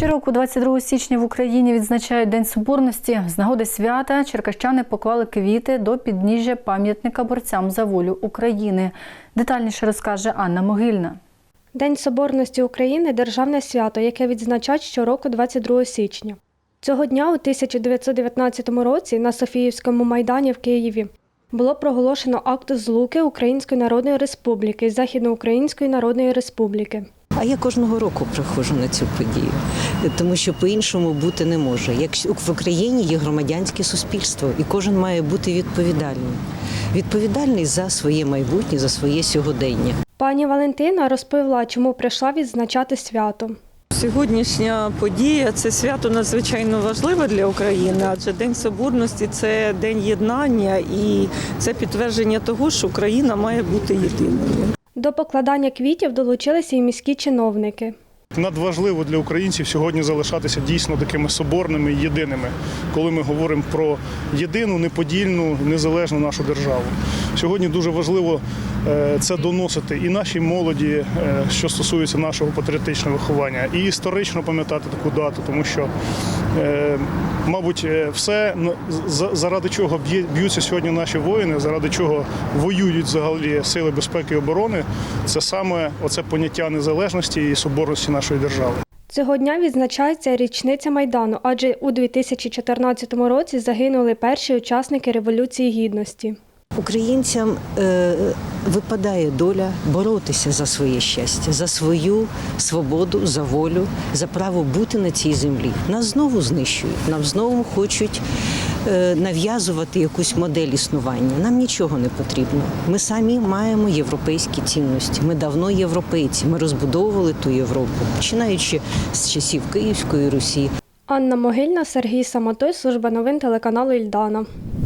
Щороку, 22 січня в Україні відзначають День Соборності. З нагоди свята черкащани поклали квіти до підніжжя пам'ятника борцям за волю України. Детальніше розкаже Анна Могильна. День Соборності України державне свято, яке відзначають щороку 22 січня. Цього дня у 1919 році на Софіївському майдані в Києві було проголошено акт злуки Української Народної Республіки і Західноукраїнської Народної Республіки. А я кожного року приходжу на цю подію, тому що по-іншому бути не може. Якщо в Україні є громадянське суспільство, і кожен має бути відповідальним. Відповідальний за своє майбутнє, за своє сьогодення. Пані Валентина розповіла, чому прийшла відзначати свято. Сьогоднішня подія це свято надзвичайно важливе для України, адже День Соборності це день єднання і це підтвердження того, що Україна має бути єдиною. До покладання квітів долучилися і міські чиновники. Надважливо для українців сьогодні залишатися дійсно такими соборними єдиними, коли ми говоримо про єдину, неподільну, незалежну нашу державу. Сьогодні дуже важливо е, це доносити і нашій молоді, е, що стосується нашого патріотичного виховання, і історично пам'ятати таку дату, тому що, е, мабуть, все заради чого б'ються сьогодні наші воїни, заради чого воюють взагалі сили безпеки і оборони, це саме оце поняття незалежності і соборності нашої держави. Цього дня відзначається річниця Майдану, адже у 2014 році загинули перші учасники Революції Гідності. Українцям е, випадає доля боротися за своє щастя, за свою свободу, за волю, за право бути на цій землі. Нас знову знищують, нам знову хочуть е, нав'язувати якусь модель існування. Нам нічого не потрібно. Ми самі маємо європейські цінності. Ми давно європейці. Ми розбудовували ту Європу, починаючи з часів Київської Русі. Анна Могильна, Сергій Самотой, служба новин телеканалу Ільдана.